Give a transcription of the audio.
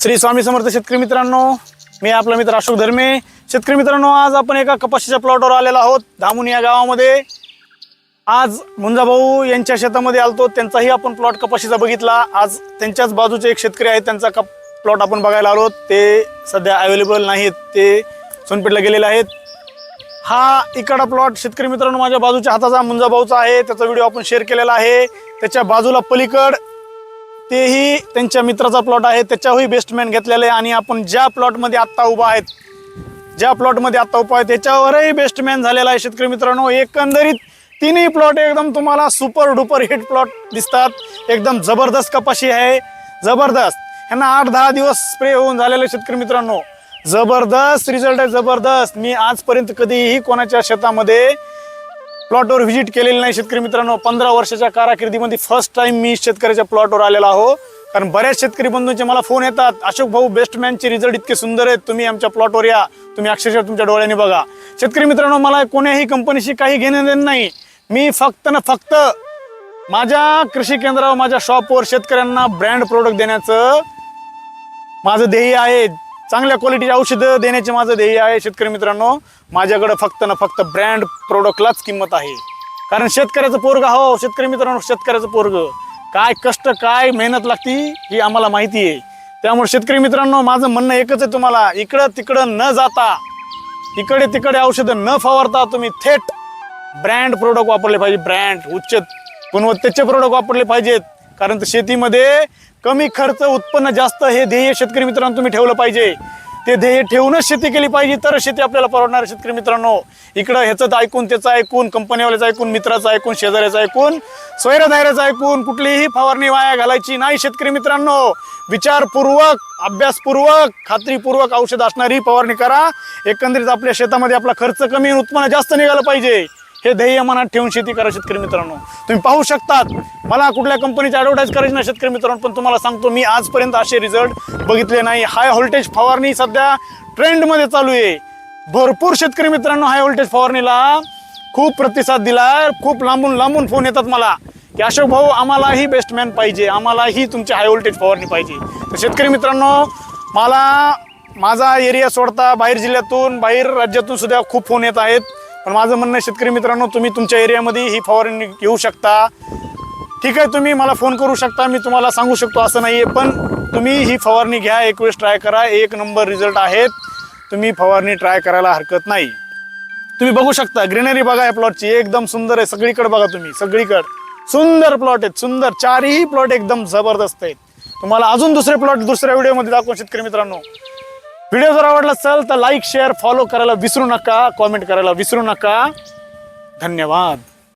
श्री स्वामी समर्थ शेतकरी मित्रांनो मी आपला मित्र अशोक धर्मे. शेतकरी मित्रांनो आज आपण एका कपाशीच्या प्लॉटवर आलेलो आहोत धामून या गावामध्ये. आज मुंजाभाऊ यांच्या शेतामध्ये आलतो त्यांचाही आपण प्लॉट कपाशीचा बघितला. आज त्यांच्याच बाजूचे एक शेतकरी आहेत त्यांचा कप प्लॉट आपण बघायला आलो. ते सध्या अवेलेबल नाहीत ते सोनपेठला गेलेले आहेत. हा इकडा प्लॉट शेतकरी मित्रांनो माझ्या बाजूच्या हाताचा मुंजाभाऊचा आहे. त्याचा व्हिडिओ आपण शेअर केलेला आहे. त्याच्या बाजूला पलीकड तेही त्यांच्या मित्राचा प्लॉट आहे. त्याच्याही बेस्टमॅन घेतलेलं आहे आणि आपण ज्या प्लॉटमध्ये आत्ता उभा आहेत ज्या प्लॉटमध्ये आत्ता उभा आहे त्याच्यावरही बेस्टमॅन झालेला आहे शेतकरी मित्रांनो. एकंदरीत तिन्ही प्लॉट एकदम तुम्हाला सुपर डुपर हिट प्लॉट दिसतात. एकदम जबरदस्त कपाशी आहे. जबरदस्त. ह्यांना आठ दहा दिवस स्प्रे होऊन झालेले आहे शेतकरी मित्रांनो. जबरदस्त रिझल्ट आहे जबरदस्त. मी आजपर्यंत कधीही कोणाच्या शेतामध्ये प्लॉटवर व्हिजिट केलेली नाही शेतकरी मित्रांनो. पंधरा वर्षाच्या कारकिर्दीमध्ये फर्स्ट टाइम मी शेतकऱ्याच्या प्लॉटवर आलेला आहो. कारण बऱ्याच शेतकरी बंधूंचे मला फोन येतात अशोक भाऊ बेस्टमॅनचे रिझल्ट इतके सुंदर आहेत तुम्ही आमच्या प्लॉटवर या. तुम्ही अक्षरशः तुमच्या डोळ्याने बघा. शेतकरी मित्रांनो मला कोण्याही कंपनीशी काही घेणं देणं नाही. मी फक्त ना फक्त माझ्या कृषी केंद्रावर माझ्या शॉपवर शेतकऱ्यांना ब्रँड प्रोडक्ट देण्याचं माझं ध्येय आहे. चांगल्या क्वालिटीची औषधं देण्याचे माझं ध्येय आहे शेतकरी मित्रांनो. माझ्याकडे फक्त ना फक्त ब्रँड प्रोडक्टलाच किंमत आहे. कारण शेतकऱ्याचं पोरग हो शेतकरी मित्रांनो शेतकऱ्याचं पोरग. काय कष्ट काय मेहनत लागती ही आम्हाला माहिती आहे. त्यामुळे शेतकरी मित्रांनो माझं म्हणणं एकच आहे तुम्हाला. इकडं तिकडं न जाता इकडे तिकडे औषधं न फवारता तुम्ही थेट ब्रँड प्रोडक्ट वापरले पाहिजे. ब्रँड उच्च गुणवत्तेचे प्रोडक्ट वापरले पाहिजेत. कारण तर शेतीमध्ये कमी खर्च उत्पन्न जास्त हे ध्येय शेतकरी मित्रांनो तुम्ही ठेवलं पाहिजे. ते ध्येय ठेवूनच शेती केली पाहिजे तर शेती आपल्याला परवडणार शेतकरी मित्रांनो. इकडं ह्याचं ऐकून त्याचं ऐकून कंपनीवाल्याचं ऐकून मित्राचं ऐकून शेजाऱ्याचं ऐकून स्वैरधाऱ्याचं ऐकून कुठलीही फवारणी वाया घालायची नाही शेतकरी मित्रांनो. विचारपूर्वक अभ्यासपूर्वक खात्रीपूर्वक औषध असणारी फवारणी करा. एकंदरीत आपल्या शेतामध्ये आपला खर्च कमी उत्पन्न जास्त निघालं पाहिजे. हे ध्येय मनात ठेवून शेती करा शेतकरी मित्रांनो. तुम्ही पाहू शकतात मला कुठल्या कंपनीची ॲडव्हर्टाईज करायची नाही शेतकरी मित्रांनो पण तुम्हाला सांगतो मी आजपर्यंत असे रिझल्ट बघितले नाही. हाय व्होल्टेज फवारणी सध्या ट्रेंडमध्ये चालू आहे. भरपूर शेतकरी मित्रांनो हाय व्होल्टेज फवारणीला खूप प्रतिसाद दिला खूप लांबून लांबून फोन येतात मला की अशोक भाऊ आम्हालाही बेस्टमॅन पाहिजे आम्हालाही तुमची हाय व्होल्टेज फवारणी पाहिजे. तर शेतकरी मित्रांनो मला माझा एरिया सोडता बाहेर जिल्ह्यातून बाहेर राज्यातून सुद्धा खूप फोन येत आहेत. पण माझं म्हणणं आहे, शेतकरी मित्रांनो तुम्ही तुमच्या एरियामध्ये ही फवारणी घेऊ शकता. ठीक आहे तुम्ही मला फोन करू शकता मी तुम्हाला सांगू शकतो असं नाही आहे पण तुम्ही ही फवारणी घ्या एक वेळेस ट्राय करा. एक नंबर रिझल्ट आहेत. तुम्ही फवारणी ट्राय करायला हरकत नाही. तुम्ही बघू शकता ग्रीनरी बघा या प्लॉटची एकदम सुंदर आहे. सगळीकडे बघा तुम्ही. सगळीकडे. सुंदर प्लॉट आहेत. सुंदर. चारही प्लॉट एकदम जबरदस्त आहेत. तुम्हाला अजून दुसरे प्लॉट दुसऱ्या व्हिडिओमध्ये दाखवून शेतकरी मित्रांनो. व्हिडिओ जर आवडला असेल तर लाईक शेअर फॉलो करायला विसरू नका कॉमेंट करायला विसरू नका. धन्यवाद.